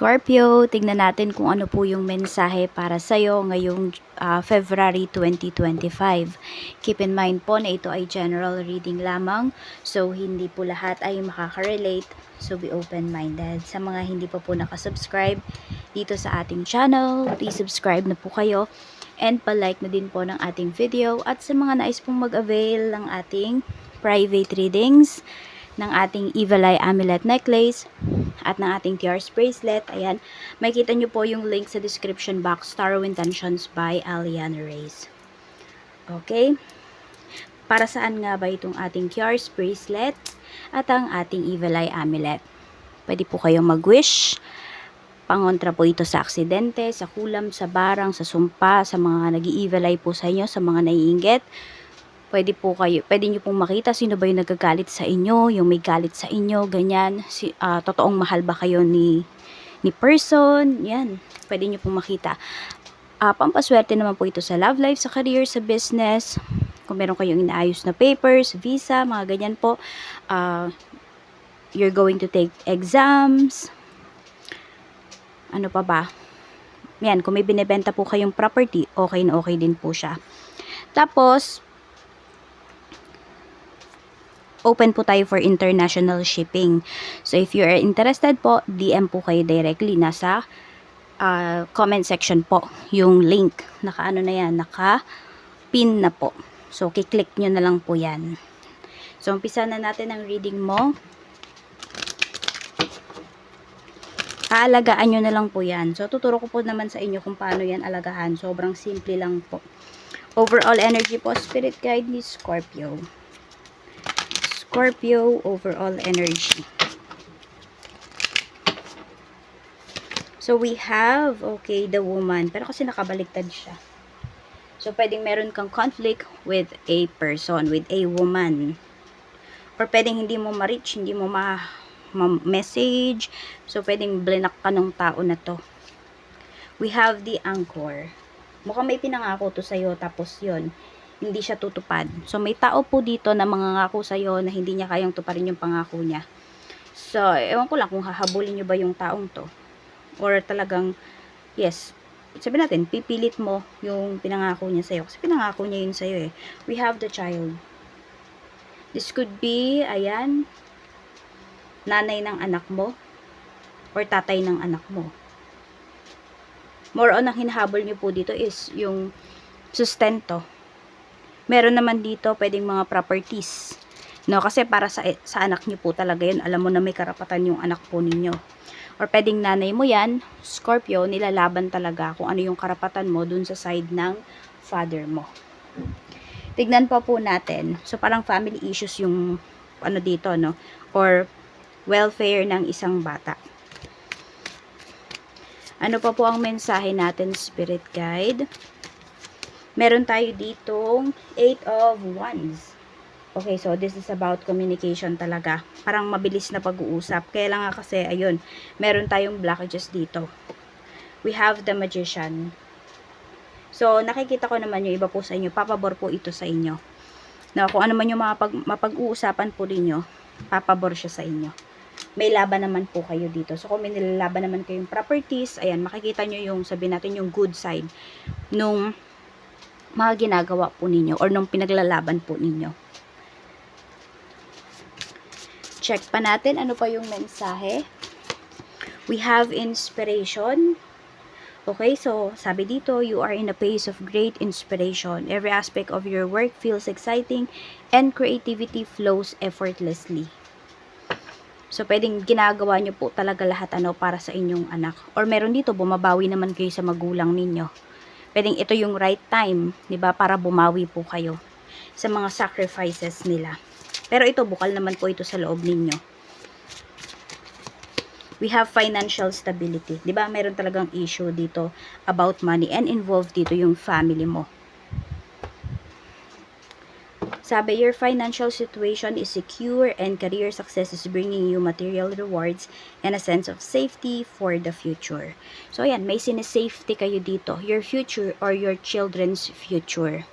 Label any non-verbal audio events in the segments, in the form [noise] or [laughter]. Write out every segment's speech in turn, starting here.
Scorpio, tignan natin kung ano po yung mensahe para sa'yo ngayong ah, February 2025. Keep in mind po na ito ay general reading lamang, so hindi po lahat ay makaka-relate, so be open-minded. Sa mga hindi pa po nakasubscribe dito sa ating channel, please subscribe na po kayo and palike na din po ng ating video at sa mga nais pong mag-avail ng ating private readings, ng ating Evil Eye Amulet Necklace, at ng ating Tears Bracelet. Ayan, makikita nyo po yung link sa description box, Tarot Intentions by Aliana Reyes. Okay? Para saan nga ba itong ating Tears Bracelet at ang ating Evil Eye Amulet? Pwede po kayong mag-wish. Pangontra po ito sa aksidente, sa kulam, sa barang, sa sumpa, sa mga nag evil eye po sa inyo, sa mga naiinggit. Pwede po kayo, pwede nyo pong makita sino ba yung nagagalit sa inyo, yung may galit sa inyo, ganyan. Si, ah, totoong mahal ba kayo ni, ni person, yan. Pwede nyo pong makita. Ah, pampaswerte naman po ito sa love life, sa career, sa business. Kung meron kayong inaayos na papers, visa, mga ganyan po. Ah, you're going to take exams. Ano pa ba? Yan, kung may binebenta po kayong property, okay na okay din po siya. Tapos, open po tayo for international shipping. So, if you are interested po, DM po kayo directly. Nasa ah, comment section po yung link. Naka ano na yan, naka pin na po. So, kiklik nyo na lang po yan. So, umpisa na natin ang reading mo. Aalagaan nyo na lang po yan. So, tuturo ko po naman sa inyo kung paano yan alagahan. Sobrang simple lang po. Overall energy po, spirit guide ni Scorpio. Scorpio overall energy. So, we have, okay, the woman. Pero kasi nakabaliktad siya. So, pwedeng meron kang conflict with a person, with a woman. Or pwedeng hindi mo ma-reach, hindi mo ma- ma-. So, pwedeng blinak ka ng tao na to. We have the anchor. Mukhang may pinangako to sa'yo, tapos yon hindi siya tutupad. So, may tao po dito na mangangako sa'yo na hindi niya kayang tuparin yung pangako niya. So, ewan ko lang kung hahabulin niyo ba yung taong to. Or talagang, yes, sabi natin, pipilit mo yung pinangako niya sa'yo. Kasi pinangako niya yun sa'yo eh. We have the child. This could be, ayan, nanay ng anak mo or tatay ng anak mo. More on ang hinahabol niyo po dito is yung sustento. Meron naman dito pwedeng mga properties. No, kasi para sa sa anak niyo po talaga 'yun. Alam mo na may karapatan yung anak po ninyo. Or pwedeng nanay mo 'yan, Scorpio, nilalaban talaga kung ano yung karapatan mo dun sa side ng father mo. Tignan pa po natin. So parang family issues yung ano dito, no? Or welfare ng isang bata. Ano pa po ang mensahe natin, Spirit Guide? Meron tayo ditong 8 of Wands. Okay, so this is about communication talaga. Parang mabilis na pag-uusap. Kaya lang nga kasi, ayun, meron tayong blockages dito. We have the Magician. So, nakikita ko naman yung iba po sa inyo. Papabor po ito sa inyo. Na kung ano man yung mapag, mapag-uusapan po ninyo, papabor siya sa inyo may laban naman po kayo dito. So, kung may nilalaban naman kayong properties, ayan, makikita nyo yung, sabi natin, yung good side nung mga ginagawa po ninyo or nung pinaglalaban po ninyo. Check pa natin ano pa yung mensahe. We have inspiration. Okay, so sabi dito, you are in a phase of great inspiration. Every aspect of your work feels exciting and creativity flows effortlessly. So, pwedeng ginagawa nyo po talaga lahat ano para sa inyong anak. Or meron dito, bumabawi naman kayo sa magulang ninyo. Pwedeng ito yung right time, di ba para bumawi po kayo sa mga sacrifices nila. Pero ito, bukal naman po ito sa loob ninyo. We have financial stability. Di ba meron talagang issue dito about money and involved dito yung family mo. Sabi, your financial situation is secure and career success is bringing you material rewards and a sense of safety for the future. So, ayan, may sinesafety kayo dito. Your future or your children's future.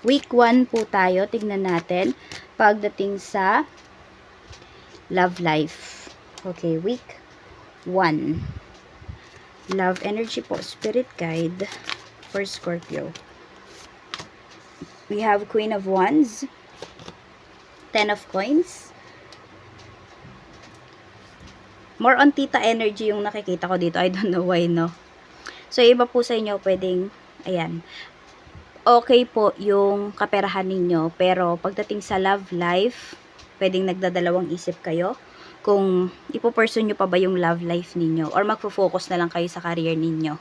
Week 1 po tayo. Tignan natin pagdating sa love life. Okay, week 1. Love energy po, spirit guide for Scorpio. We have Queen of Wands, Ten of Coins. More on tita energy yung nakikita ko dito. I don't know why, no? So, iba po sa inyo, pwedeng, ayan, okay po yung kaperahan ninyo, pero pagdating sa love life, pwedeng nagdadalawang isip kayo kung ipo-pursue nyo pa ba yung love life ninyo or magfo-focus na lang kayo sa career ninyo.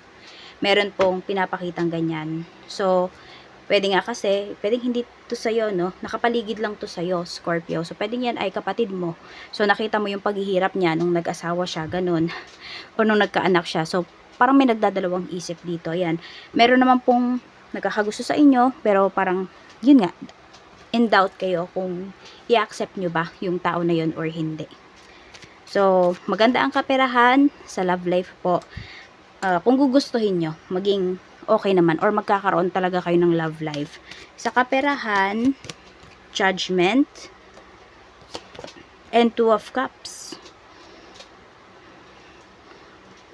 Meron pong pinapakitang ganyan. So, pwede nga kasi, pwedeng hindi to sa'yo, no? Nakapaligid lang to sa'yo, Scorpio. So, pwedeng yan ay kapatid mo. So, nakita mo yung paghihirap niya nung nag-asawa siya, ganun. o nung nagkaanak siya. So, parang may nagdadalawang isip dito. Ayan. Meron naman pong nagkakagusto sa inyo, pero parang, yun nga, in doubt kayo kung i-accept nyo ba yung tao na yun or hindi. So, maganda ang kaperahan sa love life po. Ah, kung gugustuhin nyo, maging okay naman or magkakaroon talaga kayo ng love life. Sa kaperahan, judgment, and two of cups.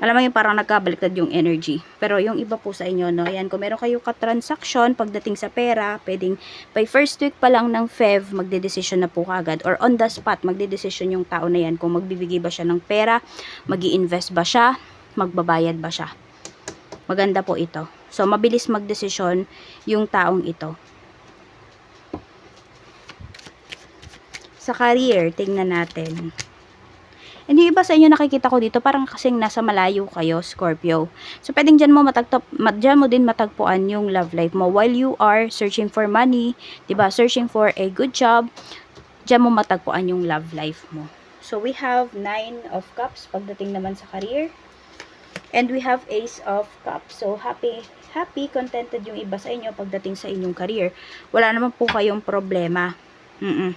Alam mo yung parang nagkabaliktad yung energy. Pero yung iba po sa inyo, no, ayan, kung meron kayo ka-transaction pagdating sa pera, pwedeng by first week pa lang ng FEV, magde-decision na po kagad. Or on the spot, magde-decision yung tao na yan kung magbibigay ba siya ng pera, mag invest ba siya, magbabayad ba siya. Maganda po ito. So, mabilis magdesisyon yung taong ito. Sa career, tingnan natin. Hindi iba sa inyo nakikita ko dito, parang kasing nasa malayo kayo, Scorpio. So, pwedeng dyan mo, matagtap, mat, dyan mo din matagpuan yung love life mo. While you are searching for money, ba searching for a good job, dyan mo matagpuan yung love life mo. So, we have nine of cups pagdating naman sa career. And we have ace of cups. So, happy, happy, contented yung iba sa inyo pagdating sa inyong career. Wala naman po kayong problema. Mm-mm.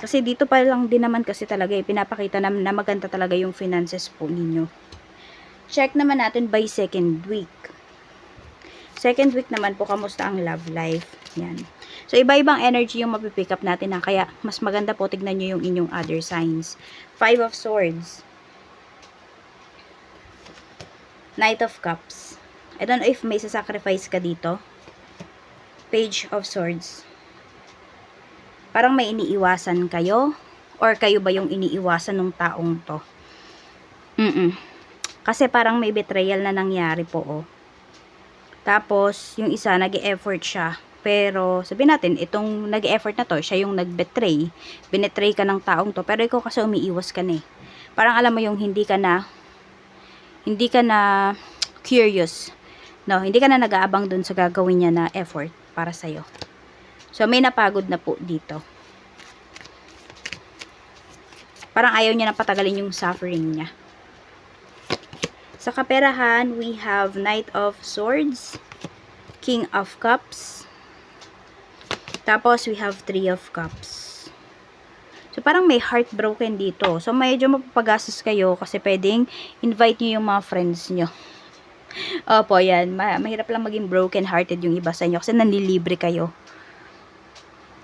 Kasi dito pa lang din naman kasi talaga eh, pinapakita na, na maganda talaga yung finances po ninyo. Check naman natin by second week. Second week naman po, kamusta ang love life? Yan. So, iba-ibang energy yung mapipick up natin na kaya mas maganda po tignan nyo yung inyong other signs. Five of Swords. Knight of Cups. I don't know if may sasacrifice ka dito. Page of Swords. Parang may iniiwasan kayo? Or kayo ba yung iniiwasan ng taong to? Mm kasi parang may betrayal na nangyari po oh. tapos yung isa nag effort siya. Pero sabihin natin itong nag effort na to siya yung nag-betray. Binetray ka ng taong to pero ikaw kasi umiiwas ka na eh. Parang alam mo yung hindi ka na hindi ka na curious no hindi ka na nag-aabang dun sa gagawin niya na effort para sa'yo So, may napagod na po dito. Parang ayaw niya na patagalin yung suffering niya. Sa kaperahan, we have Knight of Swords, King of Cups, tapos we have Three of Cups. So, parang may heartbroken dito. So, medyo mapapagastos kayo kasi pwedeng invite niyo yung mga friends niyo. Opo, yan. Ma mahirap lang maging broken hearted yung iba sa inyo kasi nanlilibre kayo.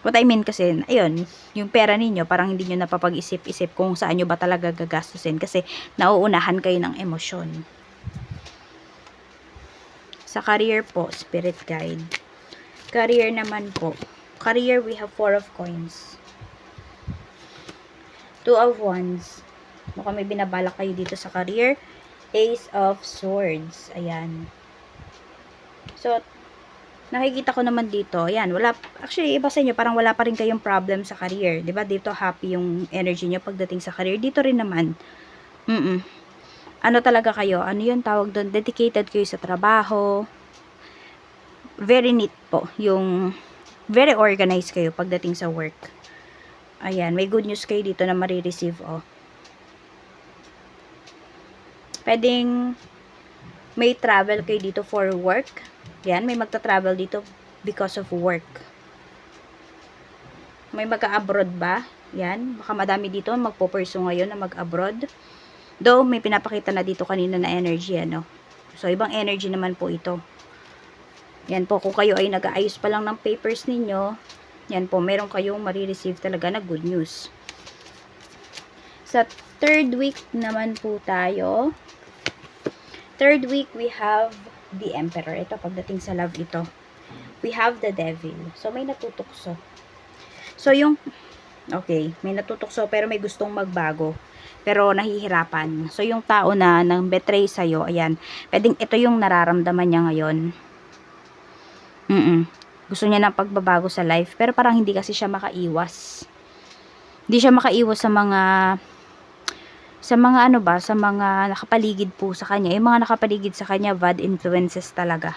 What I mean kasi, ayun, yung pera ninyo, parang hindi nyo napapag-isip-isip kung saan nyo ba talaga gagastusin kasi nauunahan kayo ng emosyon. Sa career po, spirit guide. Career naman po. Career, we have four of coins. Two of wands. Baka may binabalak kayo dito sa career. Ace of swords. Ayan. So, nakikita ko naman dito, ayan, wala, actually, iba sa inyo, parang wala pa rin kayong problem sa career, ba? Dito, happy yung energy nyo pagdating sa career. Dito rin naman, mm, -mm. ano talaga kayo, ano yung tawag doon, dedicated kayo sa trabaho, very neat po, yung, very organized kayo pagdating sa work. Ayan, may good news kayo dito na marireceive, oh. Pwedeng, may travel kayo dito for work, yan, may magta-travel dito because of work. May magka-abroad ba? Yan, baka madami dito magpo-pursue ngayon na mag-abroad. Though, may pinapakita na dito kanina na energy, ano. So, ibang energy naman po ito. Yan po, kung kayo ay nag-aayos pa lang ng papers ninyo, yan po, meron kayong marireceive talaga na good news. Sa third week naman po tayo. Third week, we have the Emperor. Ito, pagdating sa love ito. We have the Devil. So, may natutukso. So, yung, okay, may natutukso pero may gustong magbago. Pero nahihirapan. So, yung tao na nang betray sa'yo, ayan, pwedeng ito yung nararamdaman niya ngayon. Mm Gusto niya ng pagbabago sa life. Pero parang hindi kasi siya makaiwas. Hindi siya makaiwas sa mga sa mga ano ba, sa mga nakapaligid po sa kanya. Yung mga nakapaligid sa kanya, bad influences talaga.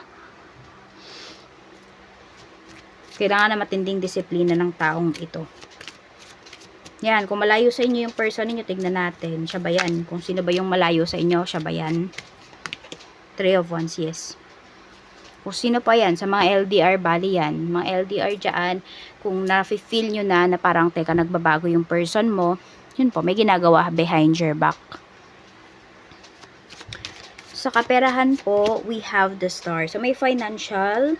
Kailangan na matinding disiplina ng taong ito. Yan, kung malayo sa inyo yung person ninyo, tignan natin. Siya ba yan? Kung sino ba yung malayo sa inyo, siya ba yan? Three of Wands, yes. Kung sino pa yan, sa mga LDR, bali yan. Mga LDR dyan, kung na-feel nyo na, na parang, teka, nagbabago yung person mo, yun po, may ginagawa behind your back. Sa kaperahan po, we have the star. So, may financial,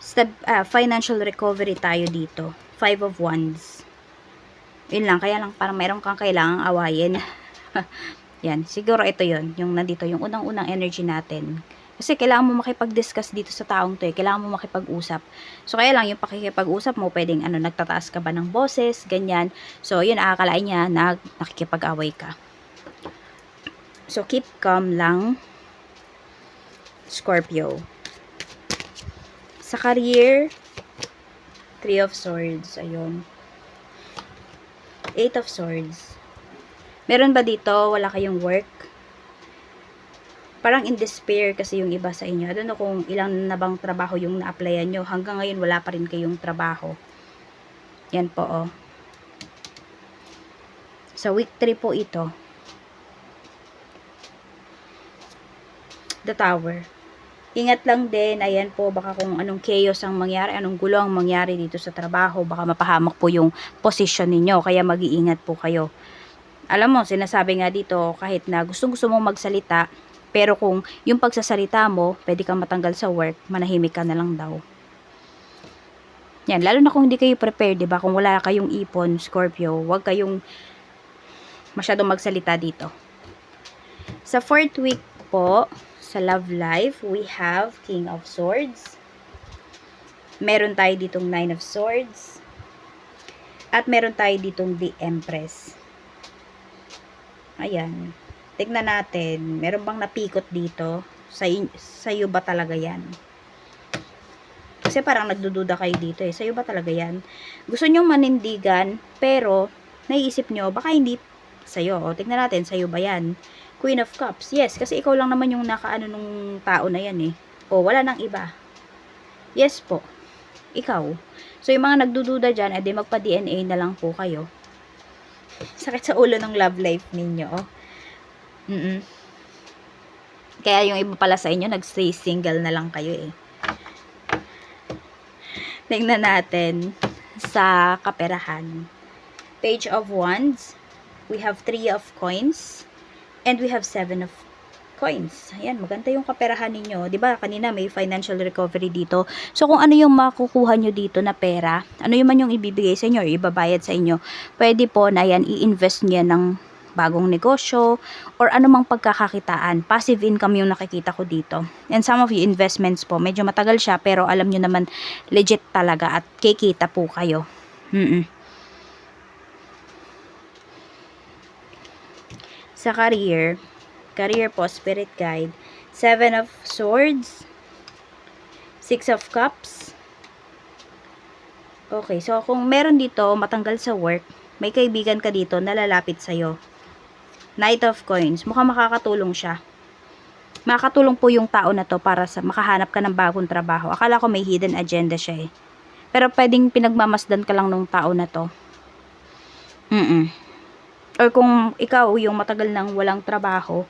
stab, ah, financial recovery tayo dito. Five of Wands. Yun lang, kaya lang parang meron kang kailangang awayin. [laughs] Yan, siguro ito yon yung nandito, yung unang-unang energy natin. Kasi kailangan mo makipag-discuss dito sa taong to eh. Kailangan mo makipag-usap. So, kaya lang, yung pakikipag-usap mo, pwedeng ano, nagtataas ka ba ng boses, ganyan. So, yun, akakalain niya na nakikipag-away ka. So, keep calm lang, Scorpio. Sa career, Three of Swords, ayun. Eight of Swords. Meron ba dito, wala kayong work? Parang in despair kasi yung iba sa inyo. I don't know kung ilang na bang trabaho yung na-applyan nyo. Hanggang ngayon, wala pa rin kayong trabaho. Yan po, oh. Sa week 3 po ito. The Tower. Ingat lang din, ayan po, baka kung anong chaos ang mangyari, anong gulo ang mangyari dito sa trabaho, baka mapahamak po yung position ninyo, kaya mag-iingat po kayo. Alam mo, sinasabi nga dito, kahit na gustong gusto mong magsalita, pero kung yung pagsasalita mo, pwede kang matanggal sa work, manahimik ka na lang daw. Yan, lalo na kung hindi kayo prepared, 'di ba? Kung wala kayong ipon, Scorpio, huwag kayong masyadong magsalita dito. Sa fourth week po, sa love life, we have King of Swords. Meron tayo ditong Nine of Swords. At meron tayo ditong The Empress. Ayan. Tignan natin, meron bang napikot dito? Sa, sa'yo ba talaga yan? Kasi parang nagdududa kayo dito eh. Sa'yo ba talaga yan? Gusto nyong manindigan, pero naiisip nyo, baka hindi sa'yo. O, tignan natin, sa'yo ba yan? Queen of Cups. Yes, kasi ikaw lang naman yung nakaano nung tao na yan eh. O, wala nang iba. Yes po. Ikaw. So, yung mga nagdududa dyan, edi magpa-DNA na lang po kayo. Sakit sa ulo ng love life ninyo. Oh. Mm, -mm. Kaya yung iba pala sa inyo, nag-stay single na lang kayo eh. Tingnan natin sa kaperahan. Page of Wands. We have three of coins. And we have seven of coins. Ayan, maganda yung kaperahan ninyo. ba kanina may financial recovery dito. So, kung ano yung makukuha nyo dito na pera, ano yung man yung ibibigay sa inyo ibabayad sa inyo, pwede po na yan i-invest niya ng bagong negosyo, or anumang pagkakakitaan. Passive income yung nakikita ko dito. And some of you investments po, medyo matagal siya, pero alam nyo naman, legit talaga at kikita po kayo. Mm -mm. Sa career, career po, spirit guide, seven of swords, six of cups, Okay, so kung meron dito matanggal sa work, may kaibigan ka dito na lalapit sa'yo. Knight of Coins. Mukhang makakatulong siya. Makakatulong po yung tao na to para sa makahanap ka ng bagong trabaho. Akala ko may hidden agenda siya eh. Pero pwedeng pinagmamasdan ka lang nung tao na to. Mm, -mm. Or kung ikaw yung matagal nang walang trabaho,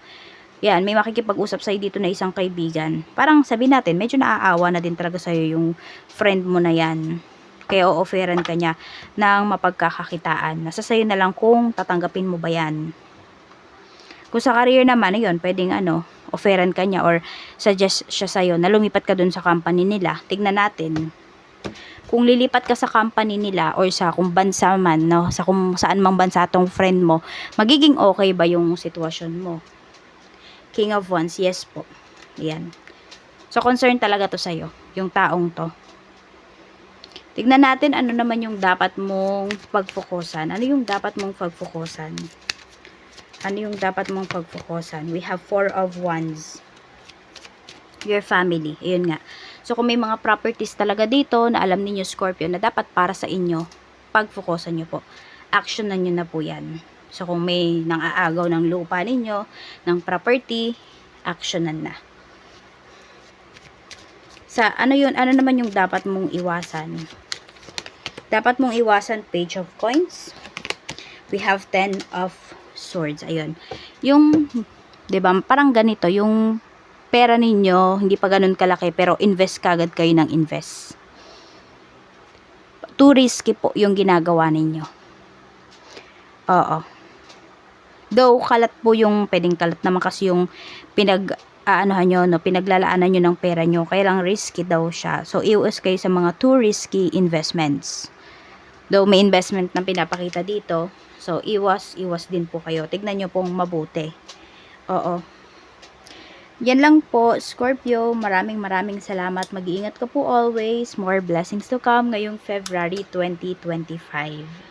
yan, may makikipag-usap sa'yo dito na isang kaibigan. Parang sabi natin, medyo naaawa na din talaga sa'yo yung friend mo na yan. Kaya o-offeran ka niya ng mapagkakakitaan. Nasa sa'yo na lang kung tatanggapin mo ba yan. Kung sa career naman, ayun, pwedeng ano, offeran ka niya or suggest siya sa'yo na lumipat ka dun sa company nila. Tignan natin. kung lilipat ka sa company nila or sa kung bansa man, no, sa kung saan mang bansa tong friend mo, magiging okay ba yung sitwasyon mo? King of Wands, yes po. Yan. So, concern talaga to sa'yo, yung taong to. Tignan natin ano naman yung dapat mong pagfokusan. Ano yung dapat mong pagfokusan? Ano yung dapat mong pagfokusan? We have four of wands. Your family. Ayun nga. So, kung may mga properties talaga dito na alam ninyo, Scorpio, na dapat para sa inyo, pagfokusan nyo po. Action na nyo na po yan. So, kung may nang aagaw ng lupa ninyo, ng property, actionan na. Sa ano yun, ano naman yung dapat mong iwasan? Dapat mong iwasan page of coins. We have 10 of swords. Ayun. Yung, 'di ba parang ganito, yung pera ninyo, hindi pa ganun kalaki, pero invest kagad kayo ng invest. Too risky po yung ginagawa ninyo. Oo. Though, kalat po yung, pwedeng kalat naman kasi yung pinag, aanohan nyo, no, pinaglalaanan nyo ng pera nyo, kaya lang risky daw siya. So, iwas kayo sa mga too risky investments. Though may investment na pinapakita dito, so iwas, iwas din po kayo. Tignan nyo pong mabuti. Oo. Yan lang po, Scorpio. Maraming maraming salamat. Mag-iingat ka po always. More blessings to come ngayong February 2025.